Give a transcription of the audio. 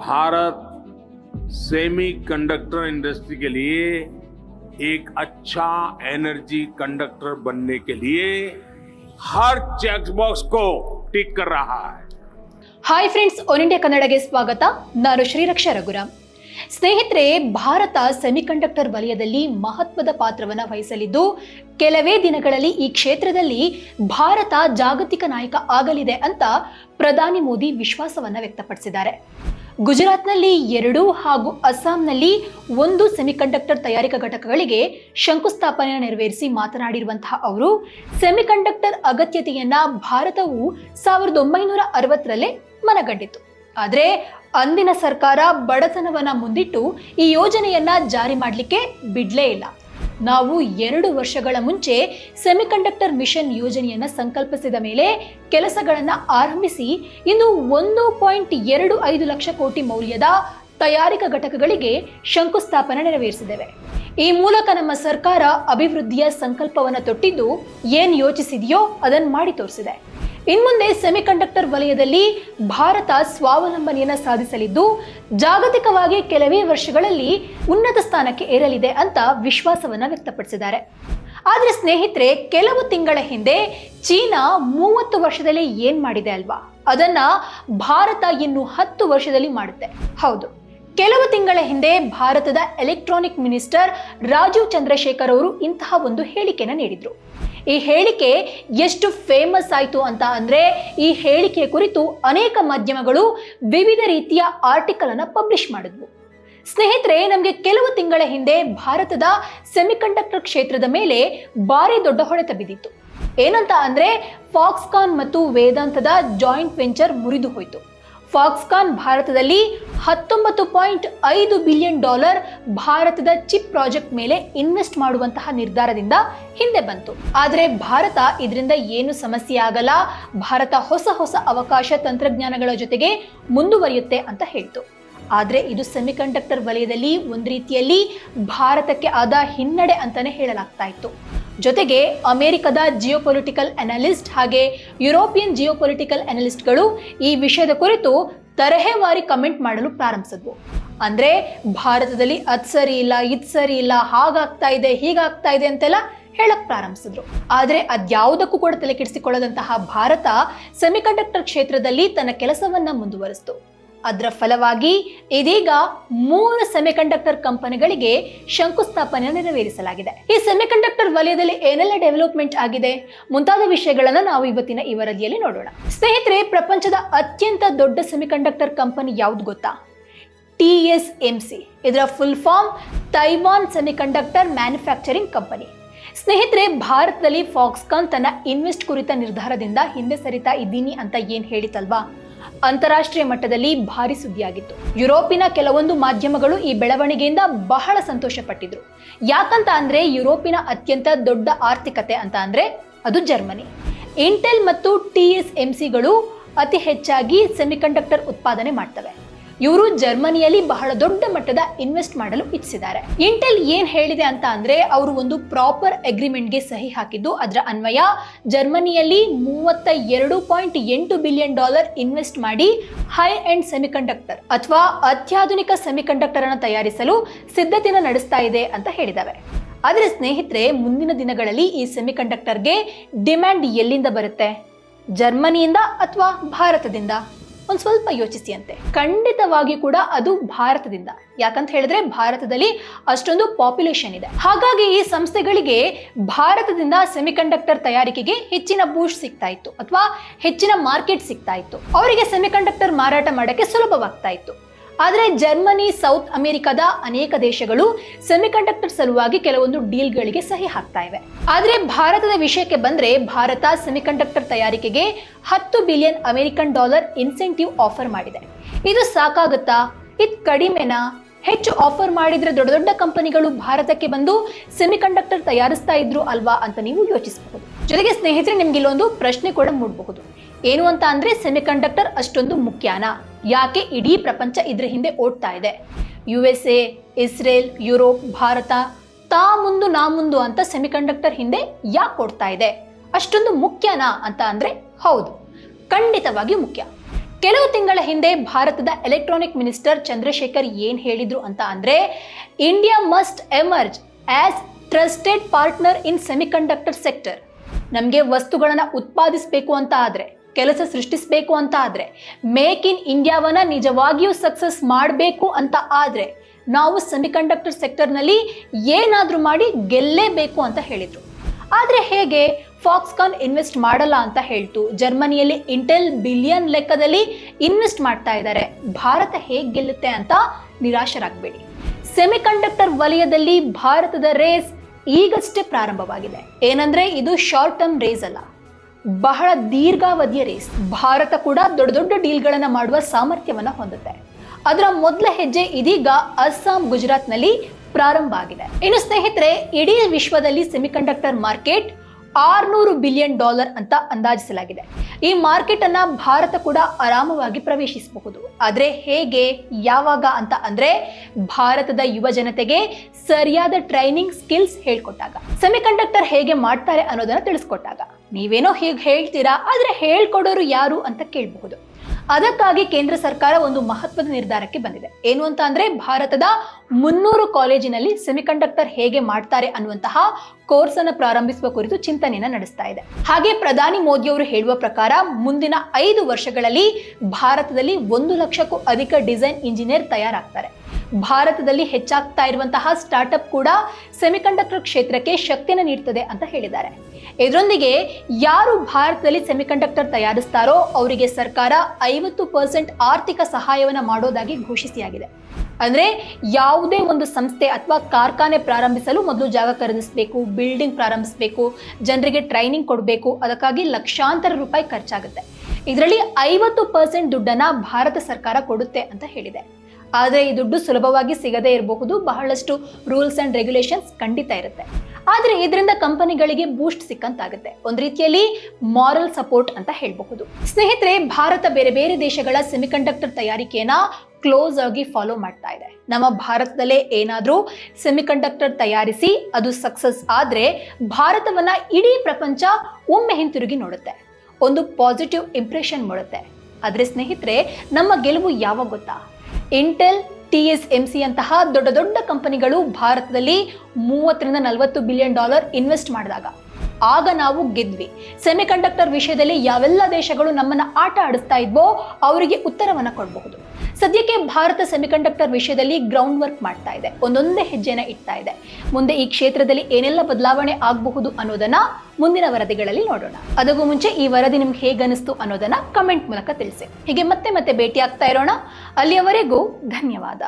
Bharat semiconductor industry के लिए एक अच्छा एनर्जी कंडक्टर बनने के लिए हर चेक बॉक्स को टिक कर रहा है ಹಾಯ್ ಫ್ರೆಂಡ್ಸ್ ಒನ್ ಇಂಡಿಯಾ ಕನ್ನಡಗೆ ಸ್ವಾಗತ ನಾನು ಶ್ರೀರಕ್ಷಾ ರಘುರಾಮ್ ಸ್ನೇಹಿತರೆ ಭಾರತ ಸೆಮಿಕಂಡಕ್ಟರ್ ವಲಯದಲ್ಲಿ ಮಹತ್ವದ ಪಾತ್ರವನ್ನು ವಹಿಸಲಿದ್ದು ಕೆಲವೇ ದಿನಗಳಲ್ಲಿ ಈ ಕ್ಷೇತ್ರದಲ್ಲಿ ಭಾರತ ಜಾಗತಿಕ ನಾಯಕ ಆಗಲಿದೆ ಅಂತ ಪ್ರಧಾನಿ ಮೋದಿ ವಿಶ್ವಾಸವನ್ನ ವ್ಯಕ್ತಪಡಿಸಿದ್ದಾರೆ ಗುಜರಾತ್ನಲ್ಲಿ ಎರಡು ಹಾಗೂ ಅಸ್ಸಾಂನಲ್ಲಿ ಒಂದು ಸೆಮಿಕಂಡಕ್ಟರ್ ತಯಾರಿಕಾ ಘಟಕಗಳಿಗೆ ಶಂಕುಸ್ಥಾಪನೆ ನೆರವೇರಿಸಿ ಮಾತನಾಡಿರುವಂತಹ ಅವರು, ಸೆಮಿಕಂಡಕ್ಟರ್ ಅಗತ್ಯತೆಯನ್ನ ಭಾರತವು ಸಾವಿರದ ಒಂಬೈನೂರ ಅರವತ್ತರಲ್ಲೇ ಮನಗಂಡಿತು ಆದರೆ ಅಂದಿನ ಸರ್ಕಾರ ಬಡತನವನ್ನ ಮುಂದಿಟ್ಟು ಈ ಯೋಜನೆಯನ್ನ ಜಾರಿ ಮಾಡಲಿಕ್ಕೆ ಬಿಡ್ಲೇ ಇಲ್ಲ. ನಾವು ಎರಡು ವರ್ಷಗಳ ಮುಂಚೆ ಸೆಮಿಕಂಡಕ್ಟರ್ ಮಿಷನ್ ಯೋಜನೆಯನ್ನು ಸಂಕಲ್ಪಿಸಿದ ಮೇಲೆ ಕೆಲಸಗಳನ್ನು ಆರಂಭಿಸಿ ಇನ್ನು ಒಂದು ಪಾಯಿಂಟ್ ಎರಡು ಐದು ಲಕ್ಷ ಕೋಟಿ ಮೌಲ್ಯದ ತಯಾರಿಕಾ ಘಟಕಗಳಿಗೆ ಶಂಕುಸ್ಥಾಪನೆ ನೆರವೇರಿಸಿದ್ದೇವೆ. ಈ ಮೂಲಕ ನಮ್ಮ ಸರ್ಕಾರ ಅಭಿವೃದ್ಧಿಯ ಸಂಕಲ್ಪವನ್ನು ತೊಟ್ಟಿದ್ದು ಏನು ಯೋಚಿಸಿದೆಯೋ ಅದನ್ನು ಮಾಡಿ ತೋರಿಸಿದೆ. ಇನ್ಮುಂದೆ ಸೆಮಿಕಂಡಕ್ಟರ್ ವಲಯದಲ್ಲಿ ಭಾರತ ಸ್ವಾವಲಂಬನೆಯನ್ನು ಸಾಧಿಸಲಿದ್ದು, ಜಾಗತಿಕವಾಗಿ ಕೆಲವೇ ವರ್ಷಗಳಲ್ಲಿ ಉನ್ನತ ಸ್ಥಾನಕ್ಕೆ ಏರಲಿದೆ ಅಂತ ವಿಶ್ವಾಸವನ್ನ ವ್ಯಕ್ತಪಡಿಸಿದ್ದಾರೆ. ಆದರೆ ಸ್ನೇಹಿತರೆ, ಕೆಲವು ತಿಂಗಳ ಹಿಂದೆ ಚೀನಾ ಮೂವತ್ತು ವರ್ಷದಲ್ಲಿ ಏನ್ ಮಾಡಿದೆ ಅಲ್ವಾ? ಅದನ್ನ ಭಾರತ ಇನ್ನು ಹತ್ತು ವರ್ಷದಲ್ಲಿ ಮಾಡುತ್ತೆ. ಹೌದು. ಕೆಲವು ತಿಂಗಳ ಹಿಂದೆ ಭಾರತದ ಎಲೆಕ್ಟ್ರಾನಿಕ್ ಮಿನಿಸ್ಟರ್ ರಾಜೀವ್ ಚಂದ್ರಶೇಖರ್ ಅವರು ಇಂತಹ ಒಂದು ಹೇಳಿಕೆಯನ್ನು ನೀಡಿದ್ರು. ಈ ಹೇಳಿಕೆ ಎಷ್ಟು ಫೇಮಸ್ ಆಯಿತು ಅಂತ ಅಂದರೆ ಈ ಹೇಳಿಕೆ ಕುರಿತು ಅನೇಕ ಮಾಧ್ಯಮಗಳು ವಿವಿಧ ರೀತಿಯ ಆರ್ಟಿಕಲ್ ಅನ್ನು ಪಬ್ಲಿಷ್ ಮಾಡಿದ್ವು. ಸ್ನೇಹಿತರೆ, ನಮಗೆ ಕೆಲವು ತಿಂಗಳ ಹಿಂದೆ ಭಾರತದ ಸೆಮಿಕಂಡಕ್ಟರ್ ಕ್ಷೇತ್ರದ ಮೇಲೆ ಭಾರಿ ದೊಡ್ಡ ಹೊಡೆತ ಬಿದ್ದಿತ್ತು. ಏನಂತ ಅಂದ್ರೆ ಫಾಕ್ಸ್ಕಾನ್ ಮತ್ತು ವೇದಾಂತದ ಜಾಯಿಂಟ್ ವೆಂಚರ್ ಮುರಿದು ಹೋಯಿತು. ಫಾಕ್ಸ್ಕಾನ್ ಭಾರತದಲ್ಲಿ ಹತ್ತೊಂಬತ್ತು ಪಾಯಿಂಟ್ ಐದು ಬಿಲಿಯನ್ ಡಾಲರ್ ಭಾರತದ ಚಿಪ್ ಪ್ರಾಜೆಕ್ಟ್ ಮೇಲೆ ಇನ್ವೆಸ್ಟ್ ಮಾಡುವಂತಹ ನಿರ್ಧಾರದಿಂದ ಹಿಂದೆ ಬಂತು. ಆದರೆ ಭಾರತ ಇದರಿಂದ ಏನು ಸಮಸ್ಯೆ ಆಗಲ್ಲ, ಭಾರತ ಹೊಸ ಹೊಸ ಅವಕಾಶ ತಂತ್ರಜ್ಞಾನಗಳ ಜೊತೆಗೆ ಮುಂದುವರಿಯುತ್ತೆ ಅಂತ ಹೇಳ್ತು. ಆದರೆ ಇದು ಸೆಮಿಕಂಡಕ್ಟರ್ ವಲಯದಲ್ಲಿ ಒಂದು ರೀತಿಯಲ್ಲಿ ಭಾರತಕ್ಕೆ ಆದ ಹಿನ್ನಡೆ ಅಂತಾನೆ ಹೇಳಲಾಗ್ತಾ ಇತ್ತು. ಜೊತೆಗೆ ಅಮೆರಿಕದ ಜಿಯೋಪೊಲಿಟಿಕಲ್ ಅನಾಲಿಸ್ಟ್ ಹಾಗೆ ಯುರೋಪಿಯನ್ ಜಿಯೋಪೊಲಿಟಿಕಲ್ ಅನಾಲಿಸ್ಟ್ಗಳು ಈ ವಿಷಯದ ಕುರಿತು ತರಹೇವಾರಿ ಕಮೆಂಟ್ ಮಾಡಲು ಪ್ರಾರಂಭಿಸಿದ್ವು. ಅಂದರೆ ಭಾರತದಲ್ಲಿ ಅದು ಸರಿ ಇಲ್ಲ, ಇದು ಸರಿ ಇಲ್ಲ, ಹಾಗಾಗ್ತಾ ಇದೆ, ಹೀಗಾಗ್ತಾ ಇದೆ ಅಂತೆಲ್ಲ ಹೇಳಕ್ ಪ್ರಾರಂಭಿಸಿದ್ರು. ಆದ್ರೆ ಅದ್ಯಾವುದಕ್ಕೂ ಕೂಡ ತಲೆ ಕೆಡಿಸಿಕೊಳ್ಳದಂತಹ ಭಾರತ ಸೆಮಿಕಂಡಕ್ಟರ್ ಕ್ಷೇತ್ರದಲ್ಲಿ ತನ್ನ ಕೆಲಸವನ್ನ ಮುಂದುವರಿಸಿತು. ಅದರ ಫಲವಾಗಿ ಇದೀಗ ಮೂರು ಸೆಮಿಕಂಡಕ್ಟರ್ ಕಂಪನಿಗಳಿಗೆ ಶಂಕುಸ್ಥಾಪನೆ ನೆರವೇರಿಸಲಾಗಿದೆ. ಈ ಸೆಮಿಕಂಡಕ್ಟರ್ ವಲಯದಲ್ಲಿ ಏನೆಲ್ಲ ಡೆವಲಪ್ಮೆಂಟ್ ಆಗಿದೆ? ಮುಂತಾದ ವಿಷಯಗಳನ್ನ ನಾವು ಇವತ್ತಿನ ಈ ವರದಿಯಲ್ಲಿ ನೋಡೋಣ. ಸ್ನೇಹಿತರೆ, ಪ್ರಪಂಚದ ಅತ್ಯಂತ ದೊಡ್ಡ ಸೆಮಿಕಂಡಕ್ಟರ್ ಕಂಪನಿ ಯಾವ್ದು ಗೊತ್ತಾ? T S M C. ಇದರ full form Taiwan semiconductor manufacturing company ಸ್ನೇಹಿತರೆ, ಭಾರತದಲ್ಲಿ ಫಾಕ್ಸ್ಕಾನ್ ತನ್ನ ಇನ್ವೆಸ್ಟ್ ಕುರಿತ ನಿರ್ಧಾರದಿಂದ ಹಿಂದೆ ಸರಿತಾ ಇದ್ದೀನಿ ಅಂತ ಏನ್ ಹೇಳಿತಲ್ವಾ ಅಂತಾರಾಷ್ಟ್ರೀಯ ಮಟ್ಟದಲ್ಲಿ ಭಾರಿ ಸುದ್ದಿಯಾಗಿತ್ತು. ಯುರೋಪಿನ ಕೆಲವೊಂದು ಮಾಧ್ಯಮಗಳು ಈ ಬೆಳವಣಿಗೆಯಿಂದ ಬಹಳ ಸಂತೋಷಪಟ್ಟಿದ್ರು. ಯಾಕಂತ ಅಂದ್ರೆ ಯುರೋಪಿನ ಅತ್ಯಂತ ದೊಡ್ಡ ಆರ್ಥಿಕತೆ ಅಂತ ಅಂದ್ರೆ ಅದು ಜರ್ಮನಿ. ಇಂಟೆಲ್ ಮತ್ತು ಟಿ ಎಸ್ ಸಿಗಳು ಅತಿ ಹೆಚ್ಚಾಗಿ ಸೆಮಿಕಂಡಕ್ಟರ್ ಉತ್ಪಾದನೆ ಮಾಡ್ತವೆ. ಇವರು ಜರ್ಮನಿಯಲ್ಲಿ ಬಹಳ ದೊಡ್ಡ ಮಟ್ಟದ ಇನ್ವೆಸ್ಟ್ ಮಾಡಲು ಇಚ್ಛಿಸಿದ್ದಾರೆ. ಇಂಟೆಲ್ ಏನ್ ಹೇಳಿದೆ ಅಂತ ಅಂದ್ರೆ ಅವರು ಒಂದು ಪ್ರಾಪರ್ ಅಗ್ರಿಮೆಂಟ್ಗೆ ಸಹಿ ಹಾಕಿದ್ದು, ಅದರ ಅನ್ವಯ ಜರ್ಮನಿಯಲ್ಲಿ ಮೂವತ್ತ ಎರಡು ಪಾಯಿಂಟ್ ಎಂಟು ಬಿಲಿಯನ್ ಡಾಲರ್ ಇನ್ವೆಸ್ಟ್ ಮಾಡಿ ಹೈ ಅಂಡ್ ಸೆಮಿಕಂಡಕ್ಟರ್ ಅಥವಾ ಅತ್ಯಾಧುನಿಕ ಸೆಮಿಕಂಡಕ್ಟರ್ ಅನ್ನು ತಯಾರಿಸಲು ಸಿದ್ಧತೆಯನ್ನು ನಡೆಸ್ತಾ ಇದೆ ಅಂತ ಹೇಳಿದ್ದಾರೆ ಆದರೆ ಸ್ನೇಹಿತರೆ, ಮುಂದಿನ ದಿನಗಳಲ್ಲಿ ಈ ಸೆಮಿಕಂಡಕ್ಟರ್ಗೆ ಡಿಮ್ಯಾಂಡ್ ಎಲ್ಲಿಂದ ಬರುತ್ತೆ? ಜರ್ಮನಿಯಿಂದ ಅಥವಾ ಭಾರತದಿಂದ? ಒಂದು ಸ್ವಲ್ಪ ಯೋಚಿಸಿ ಅಂತೆ. ಖಂಡಿತವಾಗಿ ಕೂಡ ಅದು ಭಾರತದಿಂದ. ಯಾಕಂತ ಹೇಳಿದ್ರೆ ಭಾರತದಲ್ಲಿ ಅಷ್ಟೊಂದು ಪಾಪ್ಯುಲೇಷನ್ ಇದೆ. ಹಾಗಾಗಿ ಈ ಸಂಸ್ಥೆಗಳಿಗೆ ಭಾರತದಿಂದ ಸೆಮಿಕಂಡಕ್ಟರ್ ತಯಾರಿಕೆಗೆ ಹೆಚ್ಚಿನ ಬೂಸ್ಟ್ ಸಿಗ್ತಾ ಇತ್ತು. ಅಥವಾ ಹೆಚ್ಚಿನ ಮಾರ್ಕೆಟ್ ಸಿಗ್ತಾ ಇತ್ತು. ಅವರಿಗೆ ಸೆಮಿಕಂಡಕ್ಟರ್ ಮಾರಾಟ ಮಾಡೋಕ್ಕೆ ಸುಲಭವಾಗ್ತಾ ಇತ್ತು. ಆದರೆ ಜರ್ಮನಿ, ಸೌತ್ ಅಮೆರಿಕದ ಅನೇಕ ದೇಶಗಳು ಸೆಮಿಕಂಡಕ್ಟರ್ ಸಲುವಾಗಿ ಕೆಲವೊಂದು ಡೀಲ್ಗಳಿಗೆ ಸಹಿ ಹಾಕ್ತಾ ಇವೆ. ಆದರೆ ಭಾರತದ ವಿಷಯಕ್ಕೆ ಬಂದ್ರೆ ಭಾರತ ಸೆಮಿಕಂಡಕ್ಟರ್ ತಯಾರಿಕೆಗೆ ಹತ್ತು billion American dollar incentive offer ಮಾಡಿದೆ. ಇದು ಸಾಕಾಗುತ್ತಾ? ಇದು ಕಡಿಮೆನಾ? ಹೆಚ್ಚು ಆಫರ್ ಮಾಡಿದ್ರೆ ದೊಡ್ಡ ದೊಡ್ಡ ಕಂಪನಿಗಳು ಭಾರತಕ್ಕೆ ಬಂದು ಸೆಮಿಕಂಡಕ್ಟರ್ ತಯಾರಿಸ್ತಾ ಇದ್ರು ಅಲ್ವಾ ಅಂತ ನೀವು ಯೋಚಿಸಬಹುದು. ಜೊತೆಗೆ ಸ್ನೇಹಿತರೆ, ನಿಮ್ಗೆ ಇಲ್ಲೊಂದು ಪ್ರಶ್ನೆ ಕೂಡ ಮೂಡಬಹುದು. ಏನು ಅಂತ ಅಂದ್ರೆ ಸೆಮಿಕಂಡಕ್ಟರ್ ಅಷ್ಟೊಂದು ಮುಖ್ಯನಾ? ಯಾಕೆ ಇಡೀ ಪ್ರಪಂಚ ಇದ್ರ ಹಿಂದೆ ಓಡ್ತಾ ಇದೆ? U S A Israel Europe Bharat, ತಾ ಮುಂದು ನಾ ಮುಂದು ಅಂತ ಸೆಮಿಕಂಡಕ್ಟರ್ ಹಿಂದೆ ಯಾಕೆ ಓಡ್ತಾ ಇದೆ? ಅಷ್ಟೊಂದು ಮುಖ್ಯನಾ ಅಂತ ಅಂದ್ರೆ ಹೌದು ಖಂಡಿತವಾಗಿ ಮುಖ್ಯ. ಕೆಲವು ತಿಂಗಳ ಹಿಂದೆ ಭಾರತದ ಎಲೆಕ್ಟ್ರಾನಿಕ್ ಮಿನಿಸ್ಟರ್ ಚಂದ್ರಶೇಖರ್ ಏನ್ ಹೇಳಿದ್ರು ಅಂತ ಅಂದ್ರೆ India must emerge as trusted partner in semiconductor sector ನಮಗೆ ವಸ್ತುಗಳನ್ನು ಉತ್ಪಾದಿಸಬೇಕು ಅಂತ ಆದ್ರೆ ಕೆಲಸ ಸೃಷ್ಟಿಸಬೇಕು ಅಂತ ಆದರೆ ಮೇಕ್ ಇನ್ ಇಂಡಿಯಾವನ್ನ ನಿಜವಾಗಿಯೂ ಸಕ್ಸಸ್ ಮಾಡಬೇಕು ಅಂತ ಆದರೆ, ನಾವು ಸೆಮಿಕಂಡಕ್ಟರ್ ಸೆಕ್ಟರ್ನಲ್ಲಿ ಏನಾದರೂ ಮಾಡಿ ಗೆಲ್ಲೇಬೇಕು ಅಂತ ಹೇಳಿದರು. ಆದರೆ ಹೇಗೆ ಫಾಕ್ಸ್ಕಾನ್ ಇನ್ವೆಸ್ಟ್ ಮಾಡಲ್ಲ ಅಂತ ಹೇಳ್ತು. ಜರ್ಮನಿಯಲ್ಲಿ ಇಂಟೆಲ್ ಬಿಲಿಯನ್ ಲೆಕ್ಕದಲ್ಲಿ ಇನ್ವೆಸ್ಟ್ ಮಾಡ್ತಾ ಇದ್ದಾರೆ. ಭಾರತ ಹೇಗೆ ಗೆಲ್ಲುತ್ತೆ ಅಂತ ನಿರಾಶರಾಗಬೇಡಿ. ಸೆಮಿಕಂಡಕ್ಟರ್ ವಲಯದಲ್ಲಿ ಭಾರತದ ರೇಸ್ ಈಗಷ್ಟೇ ಪ್ರಾರಂಭವಾಗಿದೆ. ಏನಂದ್ರೆ ಇದು ಶಾರ್ಟ್ ಟರ್ಮ್ ರೇಸ್ ಅಲ್ಲ. ಬಹಳ ದೀರ್ಘಾವಧಿಯ ರೇಸ್ ಭಾರತ ಕೂಡ ದೊಡ್ಡ ದೊಡ್ಡ ಡೀಲ್ಗಳನ್ನು ಮಾಡುವ ಸಾಮರ್ಥ್ಯವನ್ನ ಹೊಂದುತ್ತೆ. ಅದರ ಮೊದಲ ಹೆಜ್ಜೆ ಇದೀಗ ಅಸ್ಸಾಂ, ಗುಜರಾತ್ನಲ್ಲಿ ಪ್ರಾರಂಭ ಆಗಿದೆ. ಇನ್ನು ಸ್ನೇಹಿತರೆ, ಇಡೀ ವಿಶ್ವದಲ್ಲಿ ಸೆಮಿಕಂಡಕ್ಟರ್ ಮಾರ್ಕೆಟ್ ಆರ್ನೂರು ಬಿಲಿಯನ್ ಡಾಲರ್ ಅಂತ ಅಂದಾಜಿಸಲಾಗಿದೆ. ಈ ಮಾರ್ಕೆಟ್ ಅನ್ನ ಭಾರತ ಕೂಡ ಆರಾಮವಾಗಿ ಪ್ರವೇಶಿಸಬಹುದು. ಆದರೆ ಹೇಗೆ, ಯಾವಾಗ ಅಂತ ಅಂದ್ರೆ ಭಾರತದ ಯುವ ಜನತೆಗೆ ಸರಿಯಾದ ಟ್ರೈನಿಂಗ್ ಸ್ಕಿಲ್ಸ್ ಹೇಳ್ಕೊಟ್ಟಾಗ. ಸೆಮಿಕಂಡಕ್ಟರ್ ಹೇಗೆ ಮಾಡ್ತಾರೆ ಅನ್ನೋದನ್ನ ತಿಳಿಸ್ಕೊಟ್ಟಾಗ. ನೀವೇನೋ ಹೀಗೆ ಹೇಳ್ತೀರಾ? ಆದರೆ ಹೇಳ್ಕೊಡೋರು ಯಾರು ಅಂತ ಕೇಳಬಹುದು. ಅದಕ್ಕಾಗಿ ಕೇಂದ್ರ ಸರ್ಕಾರ ಒಂದು ಮಹತ್ವದ ನಿರ್ಧಾರಕ್ಕೆ ಬಂದಿದೆ. ಏನು ಅಂತ ಅಂದ್ರೆ ಭಾರತದ ಮುನ್ನೂರು ಕಾಲೇಜಿನಲ್ಲಿ ಸೆಮಿಕಂಡಕ್ಟರ್ ಹೇಗೆ ಮಾಡ್ತಾರೆ ಅನ್ನುವಂತಹ ಕೋರ್ಸ್ ಅನ್ನು ಪ್ರಾರಂಭಿಸುವ ಕುರಿತು ಚಿಂತನೆಯನ್ನ ನಡೆಸ್ತಾ ಇದೆ. ಹಾಗೆ ಪ್ರಧಾನಿ ಮೋದಿಯವರು ಹೇಳುವ ಪ್ರಕಾರ ಮುಂದಿನ ಐದು ವರ್ಷಗಳಲ್ಲಿ ಭಾರತದಲ್ಲಿ ಒಂದು ಲಕ್ಷಕ್ಕೂ ಅಧಿಕ ಡಿಸೈನ್ ಇಂಜಿನಿಯರ್ ತಯಾರಾಗ್ತಾರೆ. ಭಾರತದಲ್ಲಿ ಹೆಚ್ಚಾಗ್ತಾ ಇರುವಂತಹ ಸ್ಟಾರ್ಟ್ಅಪ್ ಕೂಡ ಸೆಮಿಕಂಡಕ್ಟರ್ ಕ್ಷೇತ್ರಕ್ಕೆ ಶಕ್ತಿಯನ್ನು ನೀಡ್ತದೆ ಅಂತ ಹೇಳಿದ್ದಾರೆ. ಇದರೊಂದಿಗೆ ಯಾರು ಭಾರತದಲ್ಲಿ ಸೆಮಿಕಂಡಕ್ಟರ್ ತಯಾರಿಸ್ತಾರೋ ಅವರಿಗೆ ಸರ್ಕಾರ ಐವತ್ತು ಪರ್ಸೆಂಟ್ ಆರ್ಥಿಕ ಸಹಾಯವನ್ನು ಮಾಡೋದಾಗಿ ಘೋಷಿಸಿಯಾಗಿದೆ. ಅಂದ್ರೆ ಯಾವುದೇ ಒಂದು ಸಂಸ್ಥೆ ಅಥವಾ ಕಾರ್ಖಾನೆ ಪ್ರಾರಂಭಿಸಲು ಮೊದಲು ಜಾಗ ಖರೀದಿಸಬೇಕು ಬಿಲ್ಡಿಂಗ್ ಪ್ರಾರಂಭಿಸಬೇಕು, ಜನರಿಗೆ ಟ್ರೈನಿಂಗ್ ಕೊಡಬೇಕು, ಅದಕ್ಕಾಗಿ ಲಕ್ಷಾಂತರ ರೂಪಾಯಿ ಖರ್ಚಾಗುತ್ತೆ. ಇದರಲ್ಲಿ ಐವತ್ತು ಪರ್ಸೆಂಟ್ ದುಡ್ಡನ್ನ ಭಾರತ ಸರ್ಕಾರ ಕೊಡುತ್ತೆ ಅಂತ ಹೇಳಿದೆ. ಆದರೆ ಈ ದುಡ್ಡು ಸುಲಭವಾಗಿ ಸಿಗದೇ ಇರಬಹುದು, ಬಹಳಷ್ಟು ರೂಲ್ಸ್ ಅಂಡ್ ರೆಗ್ಯುಲೇಷನ್ಸ್ ಖಂಡಿತ ಇರುತ್ತೆ. ಆದರೆ ಇದರಿಂದ ಕಂಪನಿಗಳಿಗೆ ಬೂಸ್ಟ್ ಸಿಕ್ಕಂತಾಗುತ್ತೆ. ಒಂದು ರೀತಿಯಲ್ಲಿ ಮಾರಲ್ ಸಪೋರ್ಟ್ ಅಂತ ಹೇಳಬಹುದು. ಸ್ನೇಹಿತರೆ, ಭಾರತ ಬೇರೆ ಬೇರೆ ದೇಶಗಳ ಸೆಮಿಕಂಡಕ್ಟರ್ ತಯಾರಿಕೆಯನ್ನ ಕ್ಲೋಸ್ ಆಗಿ ಫಾಲೋ ಮಾಡ್ತಾ ಇದೆ. ನಮ್ಮ ಭಾರತದಲ್ಲೇ ಏನಾದರೂ ಸೆಮಿಕಂಡಕ್ಟರ್ ತಯಾರಿಸಿ ಅದು ಸಕ್ಸಸ್ ಆದ್ರೆ ಭಾರತವನ್ನ ಇಡೀ ಪ್ರಪಂಚ ಒಮ್ಮೆ ಹಿಂತಿರುಗಿ ನೋಡುತ್ತೆ. ಒಂದು ಪಾಸಿಟಿವ್ ಇಂಪ್ರೆಷನ್ ಮೂಡುತ್ತೆ. ಆದ್ರೆ ಸ್ನೇಹಿತರೆ, ನಮ್ಮ ಗೆಲುವು ಯಾವಾಗ ಗೊತ್ತಾ? Intel T S M C ಅಂತಹ ದೊಡ್ಡ ದೊಡ್ಡ ಕಂಪನಿಗಳು ಭಾರತದಲ್ಲಿ ಮೂವತ್ತರಿಂದ ನಲವತ್ತು ಬಿಲಿಯನ್ ಡಾಲರ್ ಇನ್ವೆಸ್ಟ್ ಮಾಡಿದಾಗ ಆಗ ನಾವು ಗೆದ್ವಿ. ಸೆಮಿಕಂಡಕ್ಟರ್ ವಿಷಯದಲ್ಲಿ ಯಾವೆಲ್ಲ ದೇಶಗಳು ನಮ್ಮನ್ನ ಆಟ ಆಡಿಸ್ತಾ ಇದ್ವೋ ಅವರಿಗೆ ಉತ್ತರವನ್ನು ಕೊಡಬಹುದು. ಸದ್ಯಕ್ಕೆ ಭಾರತ ಸೆಮಿಕಂಡಕ್ಟರ್ ವಿಷಯದಲ್ಲಿ ಗ್ರೌಂಡ್ ವರ್ಕ್ ಮಾಡ್ತಾ ಇದೆ. ಒಂದೊಂದೇ ಹೆಜ್ಜೆನ ಇಡ್ತಾ ಇದೆ. ಮುಂದೆ ಈ ಕ್ಷೇತ್ರದಲ್ಲಿ ಏನೆಲ್ಲ ಬದಲಾವಣೆ ಆಗಬಹುದು ಅನ್ನೋದನ್ನ ಮುಂದಿನ ವರದಿಗಳಲ್ಲಿ ನೋಡೋಣ. ಅದಕ್ಕೂ ಮುಂಚೆ ಈ ವರದಿ ನಿಮ್ಗೆ ಹೇಗೆ ಅನಿಸ್ತು ಅನ್ನೋದನ್ನ ಕಮೆಂಟ್ ಮೂಲಕ ತಿಳಿಸಿ. ಹೀಗೆ ಮತ್ತೆ ಮತ್ತೆ ಭೇಟಿ ಆಗ್ತಾ ಇರೋಣ. ಅಲ್ಲಿಯವರೆಗೂ ಧನ್ಯವಾದ.